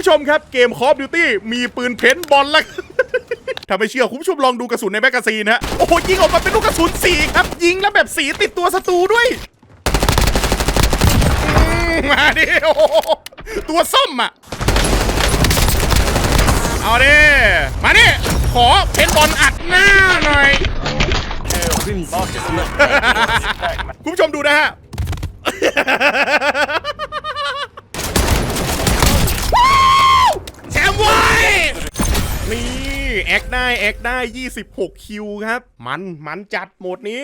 ผู้ชมครับเกม Call of Duty มีปืนเพนบอลแล้วถ้าไม่เชื่อคุณผู้ชมลองดูกระสุนในแมกกาซีนฮะโอ้โหยิงออกมาเป็นลูกกระสุนสีครับ ยิงแล้วแบบสีติดตัวศัตรูด้วยมมาดิโอ้ตัวส้มอะ เอาดิ มาดิ ขอเพนบอลอัดหน้าหน่อยคุณผู้ชมดูนะฮะ นี่ แอคได้ แอคได้ 26 คิวครับ มัน มันจัดโหมดนี้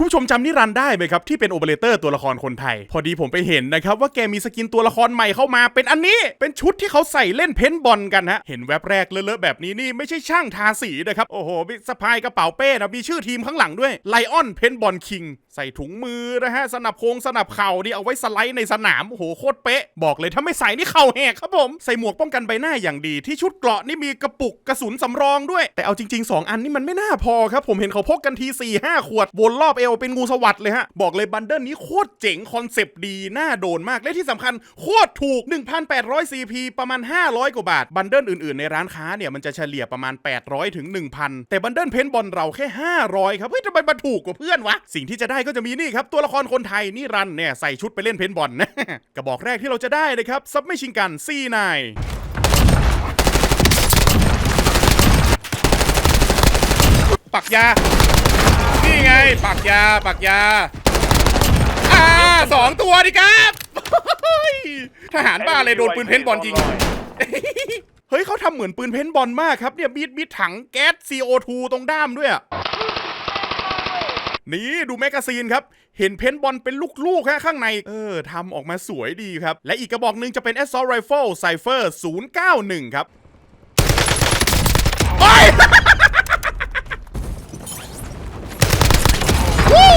คุณผู้ชมจำนิรันได้ไหมครับ ที่เป็นโอเปอเรเตอร์ตัวละครคนไทย พอดีผมไปเห็นนะครับ ว่าแกมีสกินตัวละครใหม่เข้ามาเป็นอันนี้เป็นชุดที่เขาใส่เล่นเพนบอลกันฮะ เห็นแวบแรกเลอะๆแบบนี้นี่ไม่ใช่ช่างทาสีนะครับ โอ้โหมีสะพายกระเป๋าเป้นะมีชื่อทีมข้างหลังด้วยไลออนเพนบอลคิงใส่ถุงมือนะฮะสนับโครงสนับเข่านี่เอาไว้สไลด์ในสนามโอ้โหโคตรเป๊ะบอกเลยถ้าไม่ใส่นี่เข่าแหกครับผมใส่หมวกป้องกันใบหน้าอย่างดี ที่ชุดเกราะนี่มีกระปุกกระสุนสำรองด้วย แต่เอาจริง ๆ 2 อันนี่มันไม่น่าพอครับผมเห็นเขาพกกันที4 5ขวดวนรอบเอวเป็นงูสวัสดเลยฮะ บอกเลยบันเดิลนี้โคตรเจ๋งคอนเซปต์ดี น่าโดนมาก และที่สำคัญโคตรถูก 1,800 CP ประมาณ 500 กว่าบาท บันเดิลอื่นๆ ในร้านค้าเนี่ย มันจะเฉลี่ยประมาณ 800ถึง1,000 แต่บันเดิลเพนบอลเราแค่ 500 ครับเฮ้ยทำไมมันถูกกว่าเพื่อนวะ สิ่งที่จะได้ก็จะมีนี่ครับตัวละครคนไทยนี่รันเนี่ยใส่ชุดไปเล่นเพนบอลนะกระบอกแรกที่เราจะได้นะครับซับไม่ชิงกัน C9 ปักยา นี่ไงปักยาปักยาอ่าสองตัวดิครับทหารบ้าเลยโดนปืนเพนบอลยิง เฮ้ยเขาทำเหมือนปืนเพนบอลมากครับเนี่ยมีดมีดถังแก๊ส CO2 ตรงด้ามด้วยอะนี่ดูแมกกาซีนครับ เห็นเพนบอลเป็นลูกๆฮะข้างใน เออทำออกมาสวยดีครับ และอีกกระบอกหนึ่งจะเป็น Assault Rifle Cypher 091 ครับโอ้ย วู้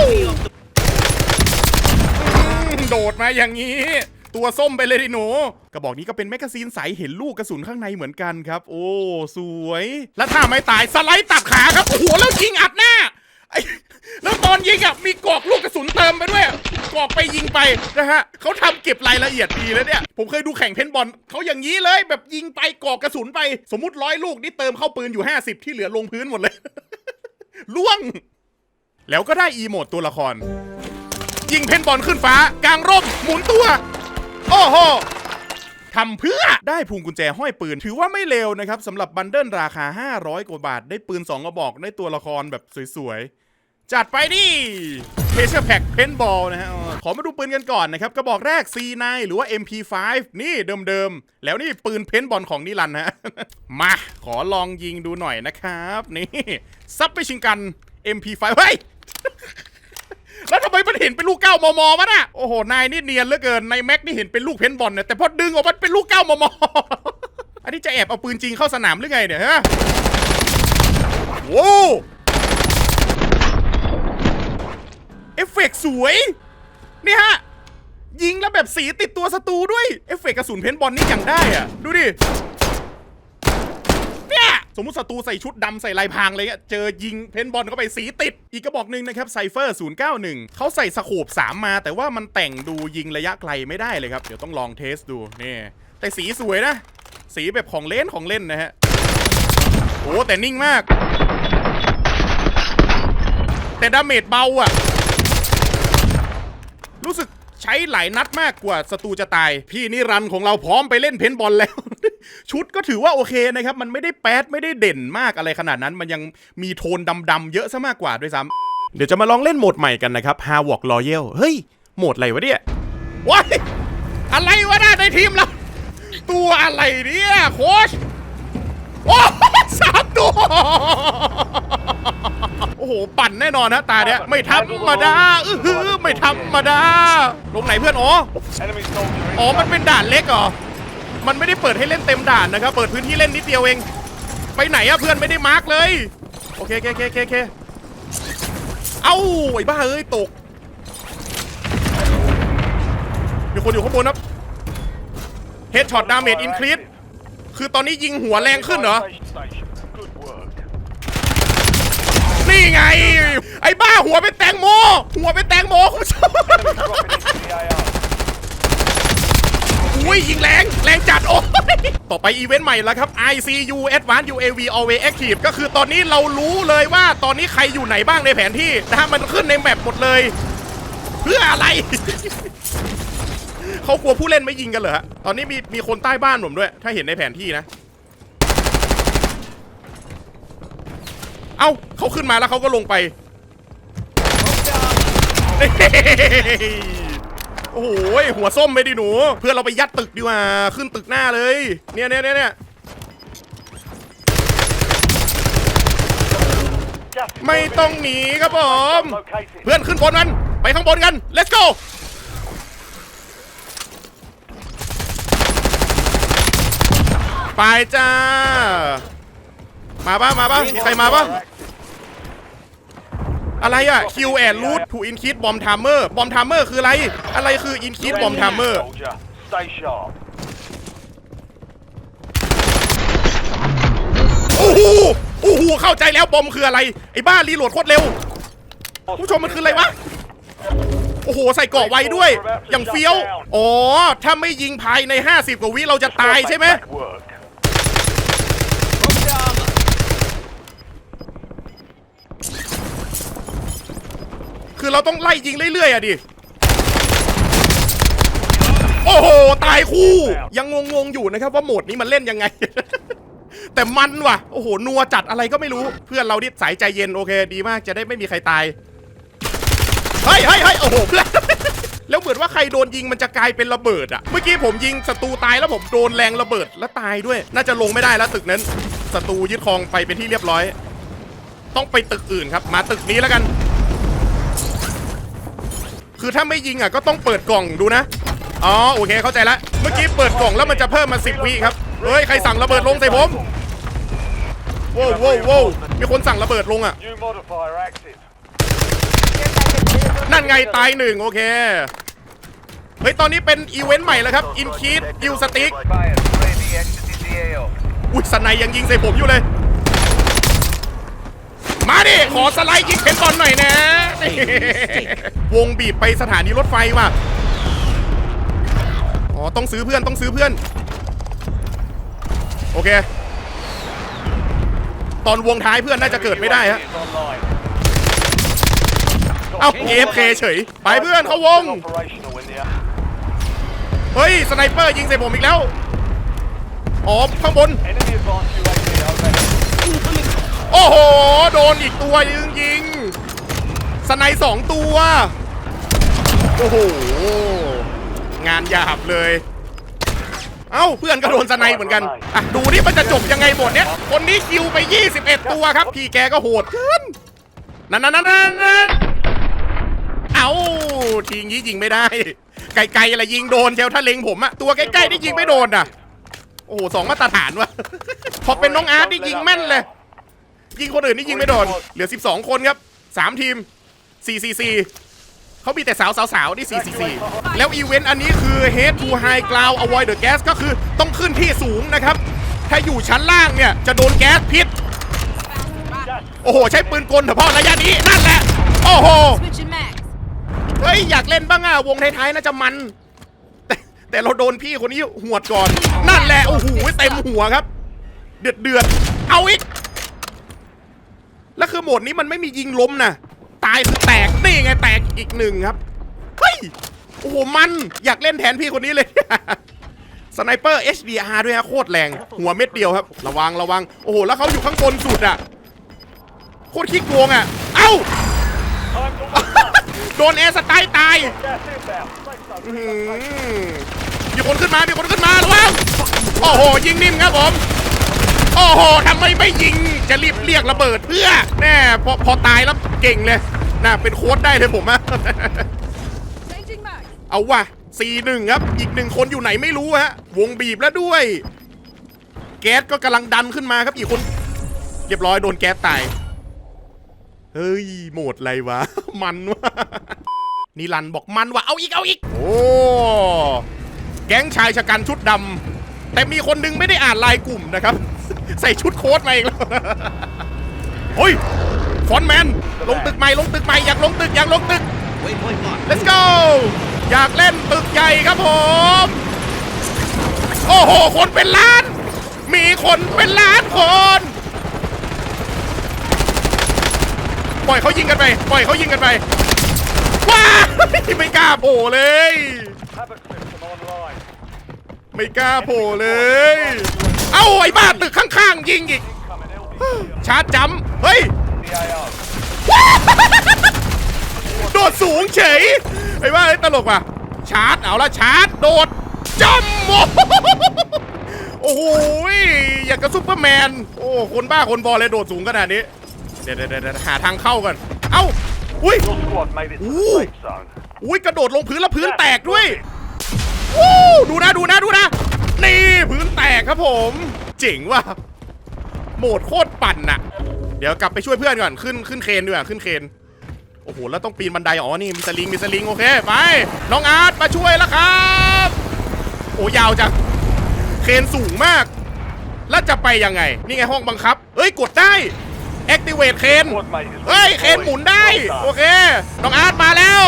อืม โดดมาอย่างนี้ ตัวส้มไปเลยดิหนู กระบอกนี้ก็เป็นแมกกาซีนใสเห็นลูกกระสุนข้างในเหมือนกันครับ โอ้ สวย แล้วถ้าไม่ตายสไลด์ตัดขาครับ โอ้โห แล้วยิงอัดหน้าแล้วตอนยิงอะมีกรอกลูกกระสุนเติมไปด้วยกรอกไปยิงไปนะฮะเขาทำเก็บรายละเอียดดีแล้วเนี่ย ผมเคยดูแข่งเพนบอลเขาอย่างนี้เลยแบบยิงไปกรอกกระสุนไป สมมุติร้อยลูกนี่เติมเข้าปืนอยู่ 50 ที่เหลือลงพื้นหมดเลยล่วง แล้วก็ได้อีโมดตัวละคร ยิงเพนบอลขึ้นฟ้ากลางร่ม หมุนตัว โอ้โหทำเพื่อได้พวงกุญแจห้อยปืน ถือว่าไม่เลวนะครับสำหรับบันเดิลราคา 500 กว่าบาท ได้ปืน 2 กระบอก ได้ตัวละครแบบสวยๆ จัดไปดิเพเชอร์แพ็กเพนบอลนะฮะขอมาดูปืนกันก่อนนะครับ กระบอกแรก C9 หรือว่า MP5 นี่เดิมๆ แล้วนี่ปืนเพนบอลของนิรันฮะ มา ขอลองยิงดูหน่อยนะครับ นี่ซับไปชิงกัน MP5 เฮ้ย แล้วทำไมมันเห็นเป็นลูกเก้ามอมอวะน่ะโอ้โหนายนี่เนียนเหลือเกินในแม็กนี่เห็นเป็นลูกเพนบอลเนี่ยแต่พอดึงออกมันเป็นลูกเก้ามอมออันนี้จะแอบเอาปืนจริงเข้าสนามหรือไงเนี่ยฮะโว้เอฟเฟกต์สวยนี่ฮะยิงแล้วแบบสีติดตัวศัตรูด้วยเอฟเฟกต์กระสุนเพนบอลนี่อย่างได้อะ ดูดิ สมมติศัตรูใส่ชุดดำใส่ลายพรางเลยอะเจอยิงเพนบอลเข้าไปสีติด อีกกระบอกหนึ่งนะครับไซเฟอร์091 เขาใส่สโคบ3 มา แต่ว่ามันแต่งดูยิงระยะไกลไม่ได้เลยครับ เดี๋ยวต้องลองเทสดูนี่แต่สีสวยนะ สีแบบของเล่นของเล่นนะฮะโอ้แต่นิ่งมาก แต่ดาเมจเบาอะรู้สึก ใช้หลายนัดมากกว่าศัตรูจะตาย พี่นิรันดร์ของเราพร้อมไปเล่นเพนบอลแล้ว ชุดก็ถือว่าโอเคนะครับ มันไม่ได้แป๊ดไม่ได้เด่นมากอะไรขนาดนั้น มันยังมีโทนดำๆเยอะซะมากกว่าด้วยซ้ำเดี๋ยวจะมาลองเล่นโหมดใหม่กันนะครับ h a w o k Royal เฮ้ยโหมดอะไรวะเนี่ยว้ายอะไรวะน่ะในทีมเราตัวอะไรเนี่ยโค้ชโอ้สามตัว โอ้โห ปั่นแน่นอนนะตาเนี้ยไม่ธรรมดาอื้อหือไม่ธรรมดาลงไหนเพื่อนอ๋อ Enemy soldier อ๋อมันเป็นด่านเล็กเหรอมันไม่ได้เปิดให้เล่นเต็มด่านนะครับ เปิดพื้นที่เล่นนิดเดียวเอง ไปไหนอะเพื่อนไม่ได้มาร์กเลย โอเคโอเคโอเคโอเคโอเคเอ้าไอ้บ้าเอ้ยตก มีคนอยู่ข้างบนครับเฮดช็อตดาเมจอินครีสคือตอนนี้ยิงหัวแรงขึ้นเหรอ Station station. Good work. นี่ไง ไอ้บ้าหัวเป็นแตงโม หัวเป็นแตงโมคุณผู้ชม อุ้ยยิงแรงแรงจัดโอ้ยต่อไปอีเวนต์ใหม่แล้วครับ ICU Advanced UAV Always Active ก็คือตอนนี้เรารู้เลยว่าตอนนี้ใครอยู่ไหนบ้างในแผนที่นะฮะมันขึ้นในแมปหมดเลย เพื่ออะไร เขากลัวผู้เล่นไม่ยิงกันเหรอฮะตอนนี้มีมีคนใต้บ้านผมด้วย ถ้าเห็นในแผนที่นะ เอ้าเขาขึ้นมาแล้วเขาก็ลงไปโอ้โหหัวส้มไปดิหนู เพื่อนเราไปยัดตึกดีกว่า ขึ้นตึกหน้าเลย เนี่ยเนี่ยเนี่ยเนี่ยไม่ต้องหนีครับผม เพื่อนขึ้นบนมัน ไปข้างบนกัน let's go ไปจ้า มาป่ะมาป่ะมีใครมาป่ะ อะไรอะ Q and root to increase bomb timer bomb timer คืออะไร อะไรคือ increase bomb timer Soldier, Stay sharp. โอ้โหโอ้โหเข้าใจแล้วบอมคืออะไร ไอ้บ้ารีโหลดโคตรเร็ว ผู้ชมมันคืออะไรวะ โอ้โห ใส่เกราะไวด้วย อย่างเฟี้ยว อ๋อ ถ้าไม่ยิงภายใน 50 กว่าวิเราจะตายใช่ไหม Back work. คือเราต้องไล่ยิงเรื่อยๆอะดิ โอ้โห ตายคู่ ยังงงๆอยู่นะครับว่าโหมดนี้มันเล่นยังไง แต่มันว่ะ โอ้โห นัวจัดอะไรก็ไม่รู้ เพื่อนเราดิสายใจเย็นโอเค ดีมากจะได้ไม่มีใครตาย เฮ้ยเฮ้ยเฮ้ยโอ้โหเพื่อนแล้วเหมือนว่าใครโดนยิงมันจะกลายเป็นระเบิดอะเมื่อกี้ผมยิงศัตรูตายแล้วผมโดนแรงระเบิดแล้วตายด้วย น่าจะลงไม่ได้แล้วตึกนั้นศัตรูยึดครองไปเป็นที่เรียบร้อย ต้องไปตึกอื่นครับ มาตึกนี้แล้วกัน คือถ้าไม่ยิงอะก็ต้องเปิดกล่องดูนะ อ๋อโอเคเข้าใจแล้วเมื่อกี้เปิดกล่องแล้วมันจะเพิ่มมาสิบวิครับ เฮ้ยใครสั่งระเบิดลงใส่ผมโว้วโว้วโว้วมีคนสั่งระเบิดลงอะ New modifier active. นั่นไงตายหนึ่งโอเค เฮ้ยตอนนี้เป็นอีเวนต์ใหม่แล้วครับอินคีดกิลสติ๊ก Fire. Ready. Exiting the AO. อุ้ยสไนยยังยิงใส่ผมอยู่เลย มาดิ ขอสไลด์ยิงเพนบอลหน่อยนะ วงบีบไปสถานีรถไฟว่ะ อ๋อ ต้องซื้อเพื่อนต้องซื้อเพื่อน โอเค ตอนวงท้ายเพื่อนน่าจะเกิดไม่ได้ฮะ เอ้า AFK เฉย ไปเพื่อนเขาวง เฮ้ย สไนเปอร์ยิงใส่ผมอีกแล้ว อ๋อ ข้างบน โอ้โห โดนอีกตัวยิงยิง สไนสองตัว โอ้โห งานหยาบเลย เอ้าเพื่อนก็โดนสไนเหมือนกันอะดูนี่มันจะจบยังไงหมดเนี้ย คนนี้คิวไป 21 ตัวครับ พี่แกก็โหดขึ้นนั่นนั่นนั่นนั่นเอ้าทีงี้ยิงไม่ได้ ไกลๆอะไรยิงโดนเชลถ้าเล็งผมอะตัวใกล้ๆนี่ยิงไม่โดนอะโอ้โหสองมาตรฐานวะพอเป็นน้องอาร์ตนี่ยิงแม่นเลย ยิงคนอื่นนี่ยิงไม่โดนเหลือ 12 คนครับ 3 ทีม444เขามีแต่สาวสาวๆนี่444แล้วอีเวนต์อันนี้คือ Head to High Ground Avoid the Gas ก็คือต้องขึ้นที่สูงนะครับ ถ้าอยู่ชั้นล่างเนี่ย จะโดนแก๊สพิษ โอ้โห ใช้ปืนกลเฉพาะระยะนี้นั่นแหละ โอ้โห Switching mags. เฮ้ย อยากเล่นบ้างอะ วงท้ายๆน่าจะมันแต่แต่เราโดนพี่คนนี้หวดก่อน นั่นแหละ โอ้โห เต็มหัวครับ เดือดเดือดๆเอาอีก แล้วคือโหมดนี้มันไม่มียิงล้มนะตายคือแตกนี่ไงแตกอีกหนึ่งครับเฮ้ยโอ้โหมันอยากเล่นแทนพี่คนนี้เลย สไนเปอร์ HDR ด้วยฮะโคตรแรง หัวเม็ดเดียวครับ ระวังระวัง โอ้โห แล้วเขาอยู่ข้างบนสุดอะ โคตรขี้โกงอะ เอ้า โดนแอร์สไตล์ตายมีคนขึ้นมา มีคนขึ้นมาระวังโอ้โห ยิงนิ่มครับผม อ้โหทำไมไม่ยิง จะรีบเรียกระเบิดเพื่อแน่พอพอตายแล้วเก่งเลยน่าเป็นโค้ดได้เลยผมอะ เอาว่ะสี่หนึ่งครับ อีกหนึ่งคนอยู่ไหนไม่รู้ฮะ วงบีบแล้วด้วย แก๊สก็กำลังดันขึ้นมาครับอีกคน เรียบร้อยโดนแก๊สตาย เฮ้ย โหมดอะไรวะ มันวะนิรันต์บอกมันวะเอาอีกเอาอีก โอ้ แก๊งชายชะกันชุดดำแต่มีคนหนึงไม่ได้อ่านลายกลุ่มนะครับ ใส่ชุดโค้ทมาอีกแล้วเฮ้ยฟอนแมน ลงตึกใหม่ลงตึกใหม่อยากลงตึกอยากลงตึก Let's go อยากเล่นตึกใหญ่ครับผม โอ้โห คนเป็นล้าน มีคนเป็นล้านคน ปล่อยเขายิงกันไป ปล่อยเขายิงกันไป ว้า ไม่กล้าโผล่เลย Havoc system online. ไม่กล้าโผล่เลยาไอ้บ้าตึกข้างๆ ยิงอีก Incoming LDC ชาร์จจำเฮ้ย DAO. โดดสูงเฉยไอ้บ้าไอ้ตลกว่ะ ชาร์จ เอาละชาร์จ โดดจำโอ้โหอยากกับซุปเปอร์แมน โอ้ คนบ้าคนบอเลยโดดสูงขนาดนี้ เดี๋ยวเดี๋ยวเดี๋ยวหาทางเข้ากัน เอ้า อุ้ย Your squad made it to the Ooh. safe zone. อุ้ยกระโดดลงพื้นแล้วพื้นแตกด้วยวู้ดูนะดูนะดูนะ นี่พื้นแตกครับผม เจ๋งว่ะโหมดโคตรปั่นน่ะ เดี๋ยวกลับไปช่วยเพื่อนก่อนขึ้นขึ้นเคนดีกว่าขึ้นเคนโอ้โหแล้วต้องปีนบันไดอ๋อนี่มีสลิงมีสลิงโอเคไปน้องอาร์ตมาช่วยแล้วครับโอ้ยาวจังเคนสูงมาก แล้วจะไปยังไง นี่ไงห้องบังคับ เอ้ยกดได้ activate เคนเฮ้ยเคนหมุนได้ โอเคน้องอาร์ตมาแล้ว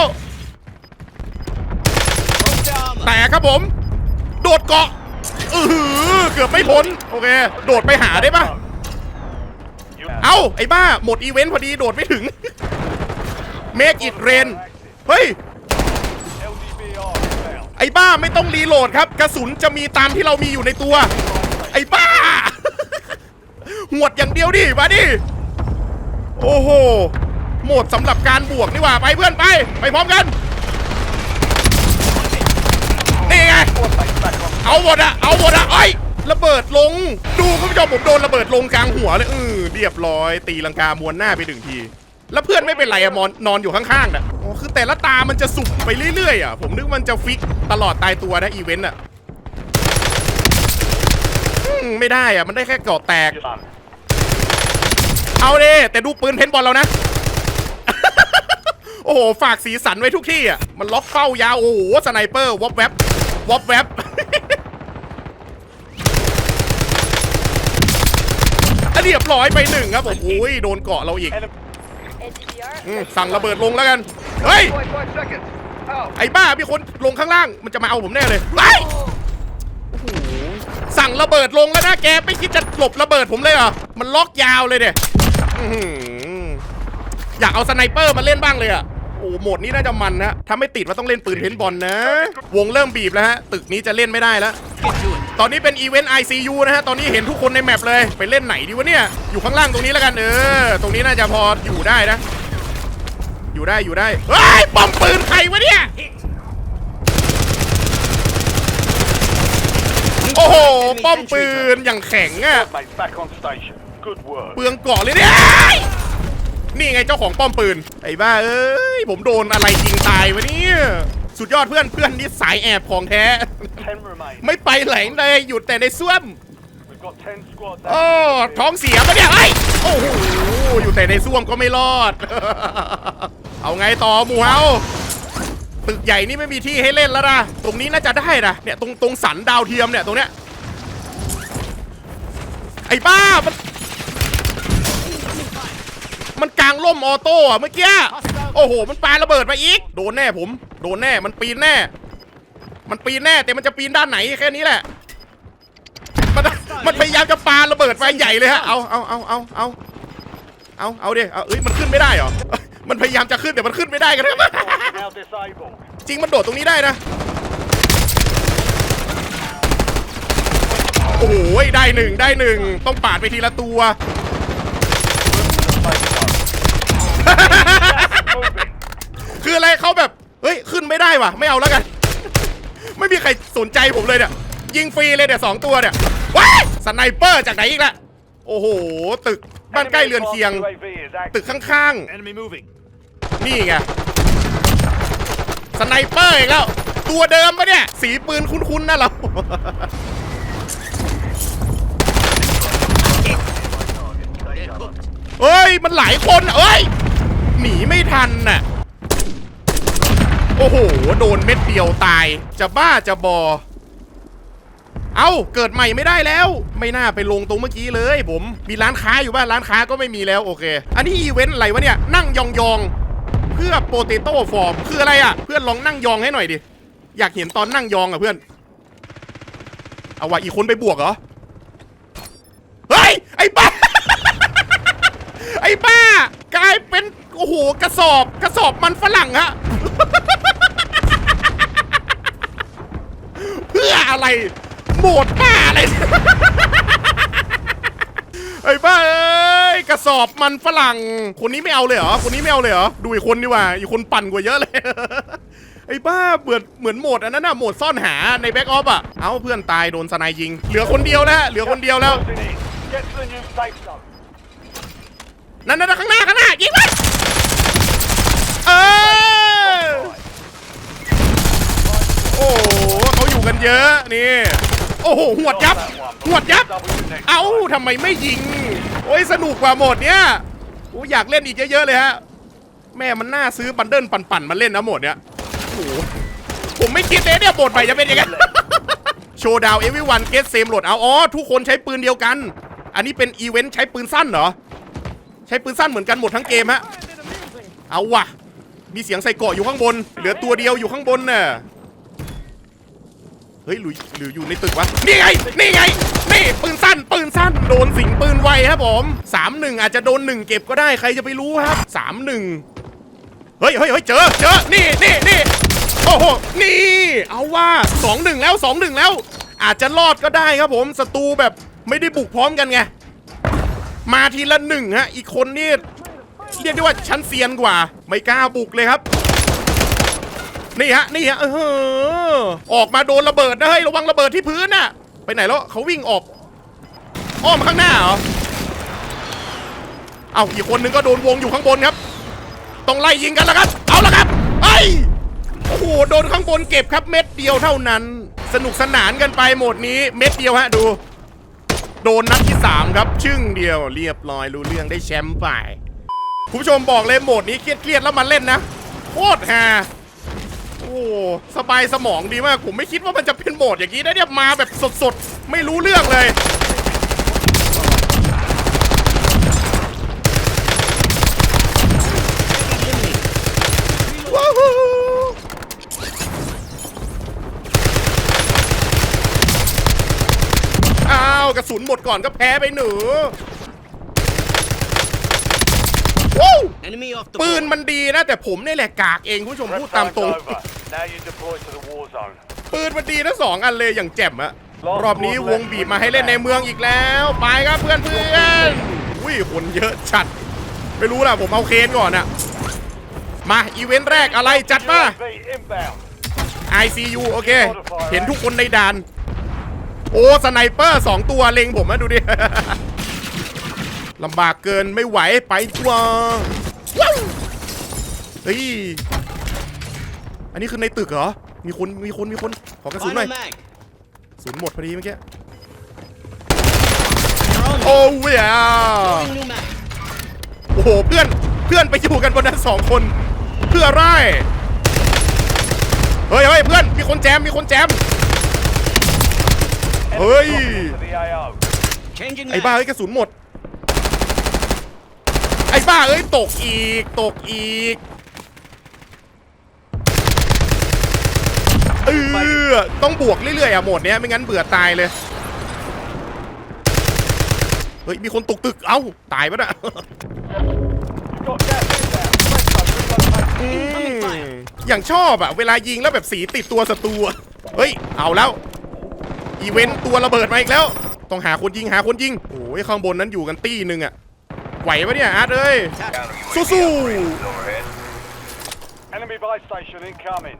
แต่ครับผม โดดเกาะ อืออเกือบไม่พ้นโอเค โดดไปหาได้ปะเอ้า ไอ้บ้า หมดอีเวนต์พอดีโดดไม่ถึง Make it rain เฮ้ย ไอ้บ้าไม่ต้องรีโหลดครับ กระสุนจะมีตามที่เรามีอยู่ในตัว ไอ้บ้า หวดอย่างเดียวดิมาดิ โอ้โห โหมดสำหรับการบวกนี่หว่าไปเพื่อนไป ไปพร้อมกัน นี่ไง เอาหมดอะเอาหมดอะไอ้ระเบิดลง ดูคุณผู้ชมผมโดนระเบิดลงกลางหัวเลยเออเรียบร้อย ตีลังกามวนหน้าไปหนึ่งที แล้วเพื่อนไม่เป็นไรอะมอนนอนอยู่ข้างๆน่ะอ๋อคือแต่ละตามันจะสุ่มไปเรื่อยๆอะผมนึกมันจะฟิกตลอดตายตัวนะอีเวนต์อะอืมไม่ได้อะมันได้แค่เกาะแตก เอาเด้แต่ดูปืนเพนบอลเรานะโอ้โห ฝากสีสันไว้ทุกที่อะ มันล็อกเป้ายาว โอ้โห สไนเปอร์วอบแวบวอบแวบ อะ เรียบร้อยไปหนึ่งครับผมโอ้ยโดนเกาะเราอีก Enemy. NDR. อืมสั่งระเบิดลงแล้วกัน เฮ้ย25 seconds. Out. ไอ้บ้ามีคนลงข้างล่างมันจะมาเอาผมแน่เลยไปโอ้โหสั่งระเบิดลงแล้วนะแกไม่คิดจะหลบระเบิดผมเลยเหรอ มันล็อกยาวเลยเด็อื้อหืออยากเอาสไนเปอร์มาเล่นบ้างเลยอะโอ้โหโหมดนี้น่าจะมันนะถ้าไม่ติดว่าต้องเล่นปืนเพนบอลนะ วงเริ่มบีบแล้วฮะ ตึกนี้จะเล่นไม่ได้แล้ว ตอนนี้เป็นอีเวนต์ ICU นะฮะ ตอนนี้เห็นทุกคนในแมปเลย ไปเล่นไหนดีวะเนี่ย อยู่ข้างล่างตรงนี้แล้วกัน เออ ตรงนี้น่าจะพออยู่ได้นะ อยู่ได้ อยู่ได้ เฮ้ยปอมปืนใครวะเนี่ย โอ้โห ป้อมปืนอย่างแข็งอะ mate back on station. Good work. เปลืองเกาะเลยเนี่ย นี่ไงเจ้าของป้อมปืน ไอ้บ้าเอ้ย ผมโดนอะไรยิงตายวะเนี่ย สุดยอดเพื่อนเพื่อนนี่สายแอบของแท้10 remain. ไม่ไปไหนเลยหยุดแต่ในซ่วม We've got 10 squads. โอ้ท้องเสียปะเนี่ยไอ้ยโอ้โหอยู่แต่ในซ่วมก็ไม่รอด เอาไงต่อหมูเฮาตึกใหญ่นี่ไม่มีที่ให้เล่นแล้วนะตรงนี้น่าจะได้นะเนี่ยตรงตรงสันดาวเทียมเนี่ยตรงเนี้ยไอ้บ้ามัน มันกลางล่มออโต้อะเมื่อกี้โอ้โห มันปาระเบิดมาอีก โดนแน่ผม โดนแน่ มันปีนแน่ มันปีนแน่ แต่มันจะปีนด้านไหนแค่นี้แหละ มันมันพยายามจะปาระเบิดไฟใหญ่เลยฮะ เอาเอาเอาเอาเอาเอาเอาดิเอาเอ้ย มันขึ้นไม่ได้เหรอ มันพยายามจะขึ้นแต่มันขึ้นไม่ได้กันครับจริงมันโดดตรงนี้ได้นะ โอ้โห ได้หนึ่งได้หนึ่ง ต้องปาดไปทีละตัว Moving. คืออะไรเขาแบบ เฮ้ย ขึ้นไม่ได้ว่ะ ไม่เอาแล้วกัน ไม่มีใครสนใจผมเลยเนี่ย ยิงฟรีเลยเนี่ยสองตัวเนี่ย ว้ายสไนเปอร์จากไหนอีกล่ะโอ้โห ตึกบ้านใกล้เรือนเคียง Enemy UAV is active. ตึกข้าง Enemy moving. ๆนี่ไง สไนเปอร์อีกแล้ว ตัวเดิมปะเนี่ย สีปืนคุ้นๆนะเราเฮ้ย มันหลายคนอะเอ้ย หนีไม่ทันน่ะโอ้โห โดนเม็ดเดียวตาย จะบ้าจะบอ เอ้า เกิดใหม่ไม่ได้แล้ว ไม่น่าไปลงตรงเมื่อกี้เลย ผม มีร้านค้าอยู่บ้านร้านค้าก็ไม่มีแล้วโอเค อันนี้อีเวนต์อะไรวะเนี่ย นั่งยองๆ เพื่อโปเตโต้ฟอร์มคืออะไรอะ เพื่อนลองนั่งยองให้หน่อยดิ อยากเห็นตอนนั่งยองอะเพื่อน เอาวะอีคนไปบวกเหรอ เฮ้ย ไอ้บ้า ไอ้บ้ากลายเป็นโอ้โหกระสอบกระสอบมันฝรั่งฮะ พื่ออะไร โหมดบ้าอะไร ไอ้บ้าเอ้ยกระสอบมันฝรั่ง คนนี้ไม่เอาเลยเหรอ คนนี้ไม่เอาเลยเหรอ ดูอีกคนดีกว่า อีกคนปั่นกว่าเยอะเลย ไอ้บ้าเหมือนเหมือนโหมดอันนั้นน่ะโหมดซ่อนหาในแบ็กออฟอะ เอาเพื่อนตายโดนสไนยิง เหลือคนเดียวแล้วเหลือคนเดียวแล้ว Get to the new safe zone. นั่นนั่นข้างหน้าข้างหน้ายิงมันเออโอ้โห กันเยอะนี่ โอ้โหหวดยับหวดยับ เอ้าทำไมไม่ยิง โอ้ยสนุกกว่าโหมดเนี้ยโอ้อยากเล่นอีกเยอะๆเลยฮะ แม่มันน่าซื้อบันเดิลปั่นๆมาเล่นนะโหมดเนี้ยโอ้โหผมไม่คิดเลยเนี่ยโหมดใหม่จะเป็นยังไงโชว์ดาวเอวิวันเกตเซมโหลดเอาอ๋อทุกคนใช้ปืนเดียวกัน อันนี้เป็นอีเวนต์ใช้ปืนสั้นเหรอ ใช้ปืนสั้นเหมือนกันหมดทั้งเกมฮะ เอาว่ะ มีเสียงใส่เกาะอยู่ข้างบน เหลือตัวเดียวอยู่ข้างบนน่ะ เฮ้ยหรือหรืออยู่ในตึกวะ นี่ไง นี่ไง นี่ปืนสั้น ปืนสั้น โดนสิงปืนไวครับผมสามหนึ่งอาจจะโดนหนึ่งเก็บก็ได้ใครจะไปรู้ครับสามหนึ่งเฮ้ยเฮ้ยเฮ้ยเจอเจอนี่นี่นี่โอ้โห นี่ เอาว่าสองหนึ่งแล้วสองหนึ่งแล้ว อาจจะรอดก็ได้ครับผมศัตรูแบบไม่ได้บุกพร้อมกันไง มาทีละหนึ่งฮะ อีกคนนี่เรียกได้ว่าชั้นเซียนกว่า ไม่กล้าบุกเลยครับ นี่ฮะนี่ฮะเออออกมาโดนระเบิดนะเฮ้ยระวังระเบิดที่พื้นน่ะ ไปไหนแล้วเขาวิ่งออกอ้อมข้างหน้าเหรอเอาอีกคนนึงก็โดนวงอยู่ข้างบนครับ ต้องไล่ยิงกันแล้วครับ เอาละครับไอ้โอ้โหโดนข้างบนเก็บครับเม็ดเดียวเท่านั้น สนุกสนานกันไปโหมดนี้เม็ดเดียวฮะดู โดนนัดที่ 3 ครับ ชึ่งเดียวเรียบร้อยรู้เรื่องได้แชมป์ไปคุณผู้ชมบอกเลยโหมดนี้เครียดๆแล้วมาเล่นนะโคตรฮา โอ้สบายสมองดีมาก ผมไม่คิดว่ามันจะเป็นโหมดอย่างนี้นะเนี่ยมาแบบสดๆ ไม่รู้เรื่องเลย ว้าวอ้าว กระสุนหมดก่อนก็แพ้ไปหนู Enemy off the ปืน board. มันดีนะ แต่ผมนี่แหละกากเองคุณผู้ชม Prep พูดตาม time's ตรง over. Now you deploy to the war zone. ปืนมันดีนะสองอันเลยอย่างแจ่มอะรอบนี้วงบีบมาให้เล่นในเมืองอีกแล้ว ไปครับเพื่อนเพื่อนอุ้ยคนเยอะจัด ไม่รู้ล่ะผมเอาเคนก่อนอะมาอีเวนต์แรกอะไรจัดมา UAV inbound. ICU โอเค เห็นทุกคนในด่าน โอ้สไนเปอร์สองตัวเล็งผมอะดูดิ ลำบากเกินไม่ไหวไปดีกว่าว้าวเฮ้ย อันนี้คือในตึกเหรอ มีคน มีคน มีคน ขอกระสุนหน่อย Final mag. กระสุนหมดพอดีเมื่อกี้ You're on me. โอ้ยอะ Throwing new mag. โอ้โห เพื่อน เพื่อนไปอยู่กันบนนั้นสองคน เพื่ออะไรเฮ้ยเฮ้ยเพื่อน มีคนแจม มีคนแจม Enemy Oi. dropping into the AO. Changing ไอ้บ้า mag. เอ้ยกระสุนหมดไอ้ บ้าเอ้ยตกอีก ตกอีกเออต้องบวกเรื่อยๆอะโหมดเนี้ยไม่งั้นเบื่อตายเลยเฮ้ยมีคนตกตึกเอ้าตายปะน่ะอย่างชอบอะเวลายิงแล้วแบบสีติดตัวศัตรูเฮ้ยเอาแล้วอีเวนต์ตัวระเบิดมาอีกแล้ว ต้องหาคนยิงหาคนยิงโอ้ยข้างบนนั้นอยู่กันตี้หนึ่งอะ ไหวปะเนี่ยอาร์ตเอ้ยสู้ Enemy buy station incoming.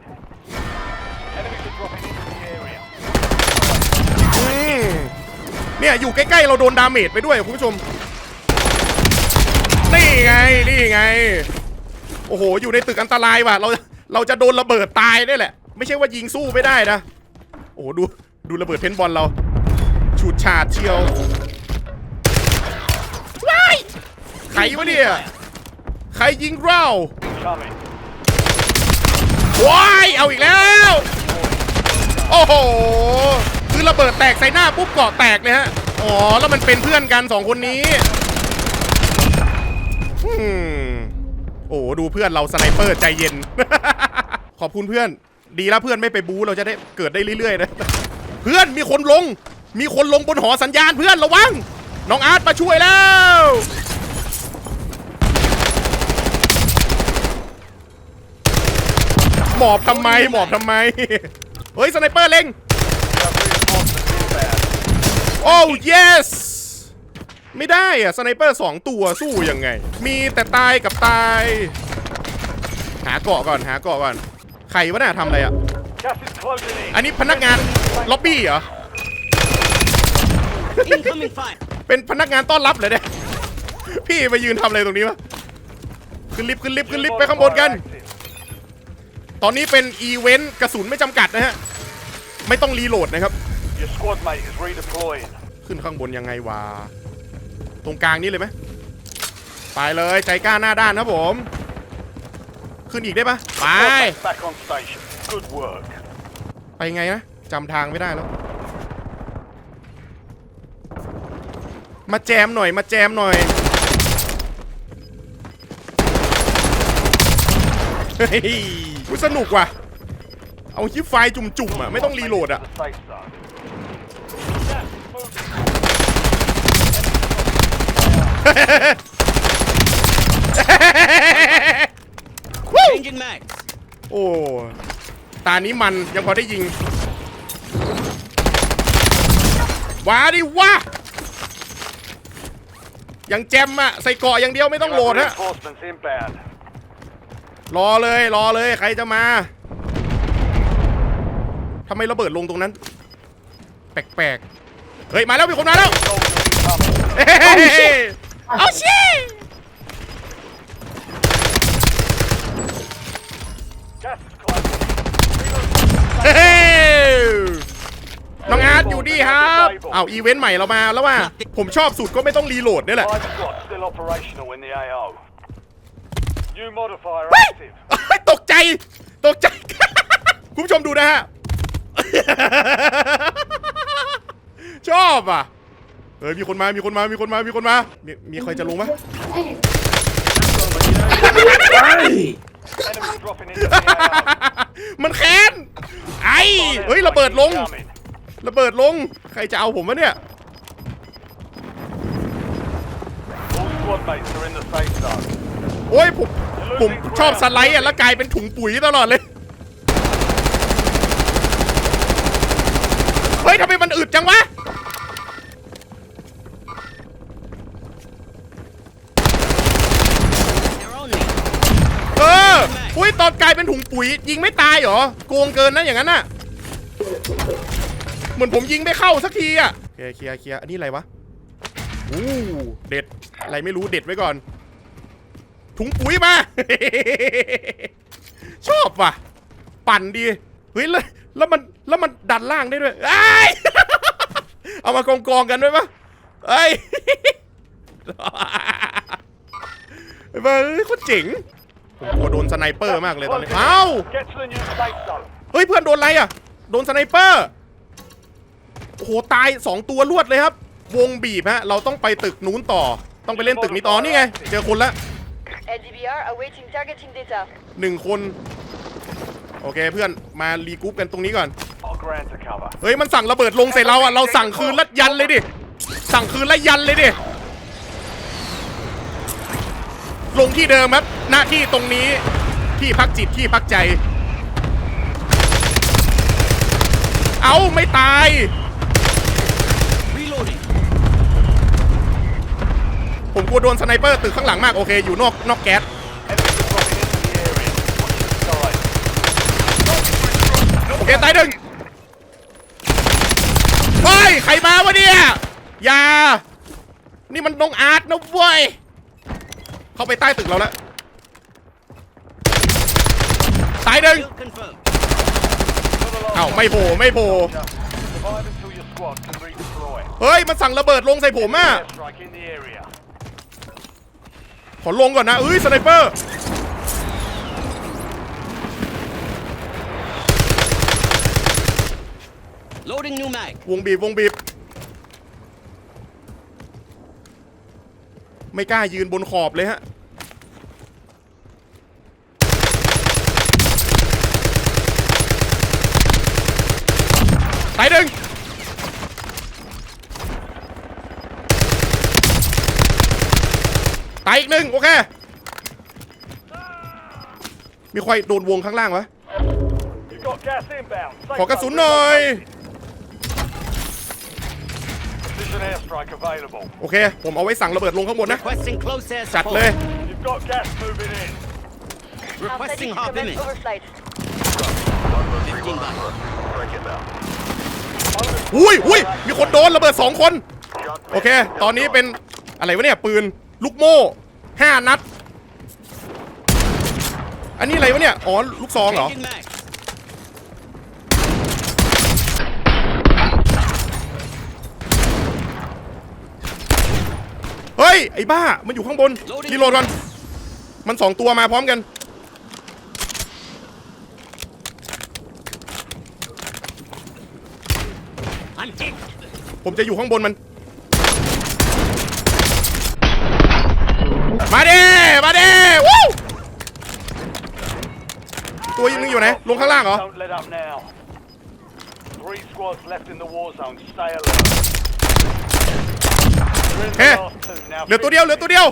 Enemies are dropping into the area. ๆอืมเนี่ยอยู่ใกล้ๆเราโดนดาเมจไปด้วยคุณผู้ชม นี่ไงนี่ไง โอ้โหอยู่ในตึกอันตรายว่ะเราเราจะโดนระเบิดตายได้แหละ ไม่ใช่ว่ายิงสู้ไม่ได้นะ โอ้โหดูดูระเบิดเพนบอลเราฉูดฉาดเชียวว้าย ใครวะเนี่ย ใครยิงเรา Incoming. ว้ายเอาอีกแล้ว โอ้โห คือระเบิดแตกใส่หน้าปุ๊บเกาะแตกเลยฮะ อ๋อ แล้วมันเป็นเพื่อนกันสองคนนี้อืมโอ้ดูเพื่อนเราสไนเปอร์ใจเย็น ขอบคุณเพื่อน ดีแล้วเพื่อนไม่ไปบู๊เราจะได้เกิดได้เรื่อยๆนะ เพื่อนมีคนลง มีคนลงบนหอสัญญาณเพื่อนระวัง น้องอาร์ตมาช่วยแล้ว มอบทำไมหมอบทำไม เฮ้ยสไนเปอร์เล็ง Got reinforcements inbound. โอ้ yes ไม่ได้อะสไนเปอร์สองตัวสู้ยังไง มีแต่ตายกับตาย หาเกาะก่อนหาเกาะก่อนใครวะน่ะทำอะไรอะ Gas is closing in. อันนี้พนักงานล็อบบี้เหรอ Incoming fire. เป็นพนักงานต้อนรับเหรอเนี่ย พี่มายืนทำอะไรตรงนี้วะ ขึ้นลิฟต์ขึ้นลิฟต์ขึ้นลิฟต์ไปข้างบนกัน Active. ตอนนี้เป็นอีเวนต์กระสุนไม่จำกัดนะฮะ ไม่ต้องรีโหลดนะครับ Your squad mate is redeploying. ขึ้นข้างบนยังไงวะ ตรงกลางนี่เลยไหมไปเลยใจกล้าหน้าด้านนะผม ขึ้นอีกได้ปะไป Squad mates back on station. Good work. ไปไงนะจำทางไม่ได้แล้ว มาแจมหน่อย มาแจมหน่อยเฮ้ย อุ๊ยสนุกว่ะ เอาคลิปไฟล์จุ่มๆอะ ไม่ต้องรีโหลดอะ The safe zone. Gas is moving. วู้ Changing mag. โอ้ ตานี้มันยังพอได้ยิง ว้าดิวะยังแจมอะใส่เกาะอย่างเดียวไม่ต้องโหลด You have ฮะ Reinforcements inbound. รอเลย รอเลย ใครจะมาทำไมระเบิดลงตรงนั้น แปลกๆ เฮ้ย มาแล้ว มีคนมาแล้ว เฮ้ยเอาชิเฮ้ยน้องอาร์ตอยู่ดีครับเอาอีเวนต์ใหม่เรามาแล้วว่า ผมชอบสุดก็ไม่ต้องรีโหลดนี่แหละ Five squads still operational in the AO. New modifier เฮ้ย active. ตกใจ ตกใจ คุณผู้ชมดูนะฮะ ชอบอะ เฮ้ย มีคนมา มีคนมา มีคนมา มีคนมา มีมีใครจะลงไหม Enemy dropping into the AO. มันแค้น ไอ้ เฮ้ย ระเบิดลง Incoming. ระเบิดลง ใครจะเอาผมวะเนี่ย All squad mates are in the safe zone. โอ้ยผมผมชอบสไลด์อะแล้วกลายเป็นถุงปุ๋ยตลอดเลย เฮ้ยทำไมมันอึดจังวะ They're on me. เอออุ้ยตอนกลายเป็นถุงปุ๋ย ยิงไม่ตายเหรอ โกงเกินนะอย่างนั้นน่ะ เหมือนผมยิงไม่เข้าสักทีอะเคลียร์เคลียร์เคลียร์อันนี้อะไรวะอู้เด็ด อะไรไม่รู้เด็ดไว้ก่อน ถุงปุ๋ยมา ชอบว่ะ ปั่นดี เฮ้ยแล้วแล้วมันแล้วมันดันล่างได้ด้วยไอ้เอามากองกองกันด้วยปะเอ้ยไอ้บ้าเอ้ยคตรเจ๋งผมกลัวโดนสไนเปอร์มากเลยตอนนี้เอ้าเฮ้ยเพื่อนโดนอะไรอะ โดนสไนเปอร์โอ้โหตายสองตัวรวดเลยครับ วงบีบฮะ เราต้องไปตึกนู้นต่อ ต้องไปเล่นตึกนี้ต่อนี่ไง เจอคนละ LDBR awaiting targeting data. หนึ่งคน โอเคเพื่อนมารีกรุ๊ปกันตรงนี้ก่อน Got ground to cover. เฮ้ยมันสั่งระเบิดลงใส่เราอะเราสั่งคืนและยันเลยดิ สั่งคืนและยันเลยดิ ลงที่เดิมครับ หน้าที่ตรงนี้ที่พักจิตที่พักใจ เอาไม่ตาย Reloading. ผมกลัวโดนสไนเปอร์ตึกข้างหลังมากโอเค อยู่นอกนอกแก๊ส โอเคตายหนึ่งเฮ้ยใครมาวะเนี่ยอย่า นี่มันน้องอาร์ตนะเว้ย เข้าไปใต้ตึกเราแล้วตายหนึ่งเอ้าไม่โผล่ไม่โผล่เฮ้ย มันสั่งระเบิดลงใส่ผมอะ Airstrike in the area. ขอลงก่อนนะเอ้ยสไนเปอร์ Loading new mag. วงบีบวงบีบ ไม่กล้ายืนบนขอบเลยฮะตายหนึ่ง ตายอีกหนึ่งโอเค มีใครโดนวงข้างล่างวะ You've got gas inbound. Safe ขอกระสุน zone หน่อย Precision airstrike available. โอเค ผมเอาไว้สั่งระเบิดลงข้างบนนะ Requesting close air จัด support. เลย You've got gas moving in. Our Requesting static hop commence image. overflight. 15 back. อุ้ยอุ้ยมีคนโดนระเบิดสองคน โอเค ตอนนี้เป็นอะไรวะเนี่ย ปืน ลูกโม่ห้านัด อันนี้อะไรวะเนี่ย อ๋อ ลูกซองเหรอ เฮ้ย ไอ้บ้า มันอยู่ข้างบนรีโหลดก่อน มันสองตัวมาพร้อมกัน ผมจะอยู่ข้างบนมัน อยู่ไหน ลงข้างล่างเหรอ Don't let up now. Three squads left in the war zone. Stay alert. You're in the Eh, last two now. เหลือตัวเดียว เหลือตัวเดียว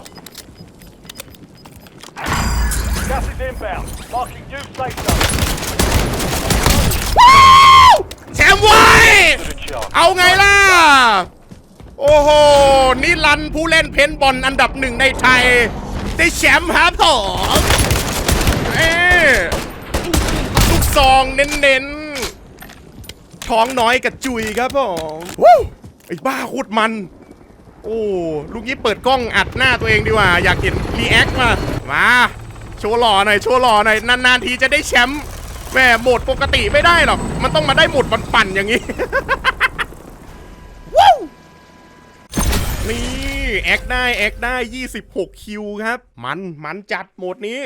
Gas is inbound. Marking new safe zone. ว้าวแชมป์ไว้ To the charge. เอาไงล่ะ โอ้โห นี่รันดร์ผู้เล่นเพนบอลอันดับหนึ่งในไทย ได้แชมป์ครับผมเอ้ลูก ซองเน้นๆ ช้องน้อยกับจุยครับผมวู้ไอ้บ้าโคตรมัน โอ้ลูกนี้เปิดกล้องอัดหน้าตัวเองดีกว่า อยากเห็นรีแอคมา มา โชว์หล่อหน่อย โชว์หล่อหน่อย นานๆทีจะได้แชมป์แม่โหมดปกติไม่ได้หรอก มันต้องมาได้โหมดปั่นๆอย่างนี้วู้นี่แอคได้แอคได้ 26 คิวครับ มันมันจัดโหมดนี้